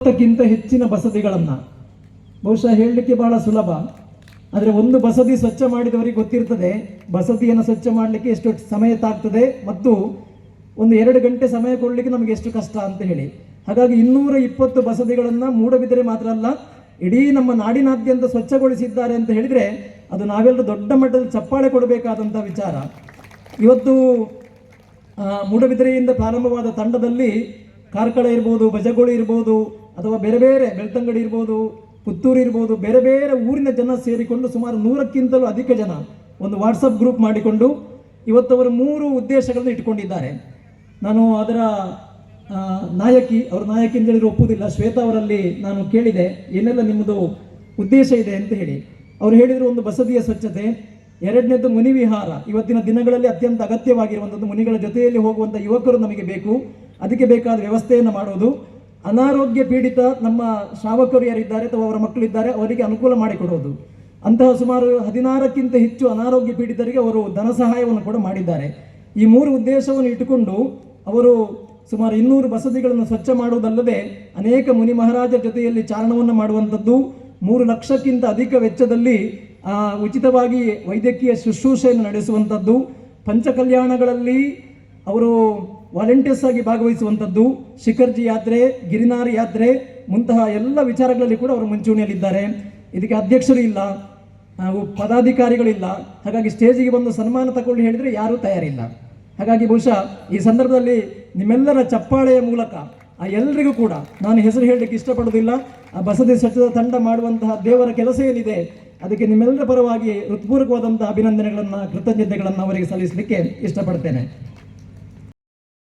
ಮೂವತ್ತಕ್ಕಿಂತ ಹೆಚ್ಚಿನ ಬಸದಿಗಳನ್ನು. ಬಹುಶಃ ಹೇಳಲಿಕ್ಕೆ ಬಹಳ ಸುಲಭ. ಆದರೆ ಒಂದು ಬಸದಿ ಸ್ವಚ್ಛ ಮಾಡಿದವರಿಗೆ ಗೊತ್ತಿರ್ತದೆ, ಬಸದಿಯನ್ನು ಸ್ವಚ್ಛ ಮಾಡಲಿಕ್ಕೆ ಎಷ್ಟು ಸಮಯ ತಾಗ್ತದೆ ಮತ್ತು ಒಂದು ಎರಡು ಗಂಟೆ ಸಮಯ ಕೊಡಲಿಕ್ಕೆ ನಮಗೆ ಎಷ್ಟು ಕಷ್ಟ ಅಂತ ಹೇಳಿ. ಹಾಗಾಗಿ ಇನ್ನೂರ ಇಪ್ಪತ್ತು ಬಸದಿಗಳನ್ನು ಮೂಡಬಿದರೆ ಮಾತ್ರ ಅಲ್ಲ, ಇಡೀ ನಮ್ಮ ನಾಡಿನಾದ್ಯಂತ ಸ್ವಚ್ಛಗೊಳಿಸಿದ್ದಾರೆ ಅಂತ ಹೇಳಿದರೆ ಅದು ನಾವೆಲ್ಲರೂ ದೊಡ್ಡ ಮಟ್ಟದಲ್ಲಿ ಚಪ್ಪಾಳೆ ಕೊಡಬೇಕಾದಂಥ ವಿಚಾರ. ಇವತ್ತು ಮೂಡಬಿದರೆಯಿಂದ ಪ್ರಾರಂಭವಾದ ತಂಡದಲ್ಲಿ ಕಾರ್ಕಳ ಇರ್ಬೋದು ಬಜಗೋಳಿ ಇರ್ಬೋದು ಅಥವಾ ಬೇರೆ ಬೇರೆ ಬೆಳ್ತಂಗಡಿ ಇರ್ಬೋದು, ಪುತ್ತೂರು ಇರ್ಬೋದು, ಬೇರೆ ಬೇರೆ ಊರಿನ ಜನ ಸೇರಿಕೊಂಡು ಸುಮಾರು ನೂರಕ್ಕಿಂತಲೂ ಅಧಿಕ ಜನ ಒಂದು ವಾಟ್ಸಪ್ ಗ್ರೂಪ್ ಮಾಡಿಕೊಂಡು ಇವತ್ತು ಅವರು ಮೂರು ಉದ್ದೇಶಗಳನ್ನು ಇಟ್ಕೊಂಡಿದ್ದಾರೆ ನಾನು ಅದರ ನಾಯಕಿ, ಅವ್ರ ನಾಯಕಿ ಅಂತ ಹೇಳಿದ್ರೆ ಒಪ್ಪುವುದಿಲ್ಲ. ಶ್ವೇತಾ ಅವರಲ್ಲಿ ನಾನು ಕೇಳಿದೆ, ಏನೆಲ್ಲ ನಿಮ್ಮದು ಉದ್ದೇಶ ಇದೆ? ಅಂತ ಹೇಳಿ. ಅವ್ರು ಹೇಳಿದರು ಒಂದು ಬಸದಿಯ ಸ್ವಚ್ಛತೆ ಎರಡನೇದು ಮುನಿವಿಹಾರ. ಇವತ್ತಿನ ದಿನಗಳಲ್ಲಿ ಅತ್ಯಂತ ಅಗತ್ಯವಾಗಿರುವಂಥದ್ದು ಮುನಿಗಳ ಜೊತೆಯಲ್ಲಿ ಹೋಗುವಂಥ ಯುವಕರು ನಮಗೆ ಬೇಕು. ಅದಕ್ಕೆ ಬೇಕಾದ ವ್ಯವಸ್ಥೆಯನ್ನು ಮಾಡೋದು. ಅನಾರೋಗ್ಯ ಪೀಡಿತ ನಮ್ಮ ಶ್ರಾವಕರು ಯಾರಿದ್ದಾರೆ ಅಥವಾ ಅವರ ಮಕ್ಕಳಿದ್ದಾರೆ, ಅವರಿಗೆ ಅನುಕೂಲ ಮಾಡಿಕೊಡೋದು. ಅಂತಹ ಸುಮಾರು ಹದಿನಾರಕ್ಕಿಂತ ಹೆಚ್ಚು ಅನಾರೋಗ್ಯ ಪೀಡಿತರಿಗೆ ಅವರು ಧನ ಸಹಾಯವನ್ನು ಕೂಡ ಮಾಡಿದ್ದಾರೆ. ಈ ಮೂರು ಉದ್ದೇಶವನ್ನು ಇಟ್ಟುಕೊಂಡು ಅವರು ಸುಮಾರು ಇನ್ನೂರು ಬಸದಿಗಳನ್ನು ಸ್ವಚ್ಛ ಮಾಡುವುದಲ್ಲದೆ ಅನೇಕ ಮುನಿ ಮಹಾರಾಜರ ಜೊತೆಯಲ್ಲಿ ಚಾರಣವನ್ನು ಮಾಡುವಂಥದ್ದು, ಮೂರು ಲಕ್ಷಕ್ಕಿಂತ ಅಧಿಕ ವೆಚ್ಚದಲ್ಲಿ ಉಚಿತವಾಗಿ ವೈದ್ಯಕೀಯ ಶುಶ್ರೂಷೆಯನ್ನು ನಡೆಸುವಂಥದ್ದು. ಪಂಚಕಲ್ಯಾಣಗಳಲ್ಲಿ ಅವರು ವಾಲಂಟಿಯರ್ಸ್ ಆಗಿ ಭಾಗವಹಿಸುವಂಥದ್ದು, ಶಿಖರ್ಜಿ ಯಾತ್ರೆ, ಗಿರಿನಾರ್ ಯಾತ್ರೆ, ಮುಂತಹ ಎಲ್ಲ ವಿಚಾರಗಳಲ್ಲಿ ಕೂಡ ಅವರು ಮುಂಚೂಣಿಯಲ್ಲಿದ್ದಾರೆ. ಇದಕ್ಕೆ ಅಧ್ಯಕ್ಷರು ಇಲ್ಲ, ಹಾಗೂ ಪದಾಧಿಕಾರಿಗಳಿಲ್ಲ ಹಾಗಾಗಿ ಸ್ಟೇಜಿಗೆ ಬಂದು ಸನ್ಮಾನ ತಗೊಳ್ಳಿ ಹೇಳಿದರೆ ಯಾರೂ ತಯಾರಿಲ್ಲ. ಹಾಗಾಗಿ ಬಹುಶಃ ಈ ಸಂದರ್ಭದಲ್ಲಿ ನಿಮ್ಮೆಲ್ಲರ ಚಪ್ಪಾಳೆಯ ಮೂಲಕ ಆ ಎಲ್ರಿಗೂ ಕೂಡ ನಾನು ಹೆಸರು ಹೇಳಲಿಕ್ಕೆ ಇಷ್ಟಪಡೋದಿಲ್ಲ ಆ ಬಸದಿ ಸ್ವಚ್ಛತಾ ತಂಡ ಮಾಡುವಂತಹ ದೇವರ ಕೆಲಸ ಏನಿದೆ ಅದಕ್ಕೆ ನಿಮ್ಮೆಲ್ಲರ ಪರವಾಗಿ ಹೃತ್ಪೂರ್ವಕವಾದಂತಹ ಅಭಿನಂದನೆಗಳನ್ನು, ಕೃತಜ್ಞತೆಗಳನ್ನು ಅವರಿಗೆ ಸಲ್ಲಿಸಲಿಕ್ಕೆ ಇಷ್ಟಪಡ್ತೇನೆ.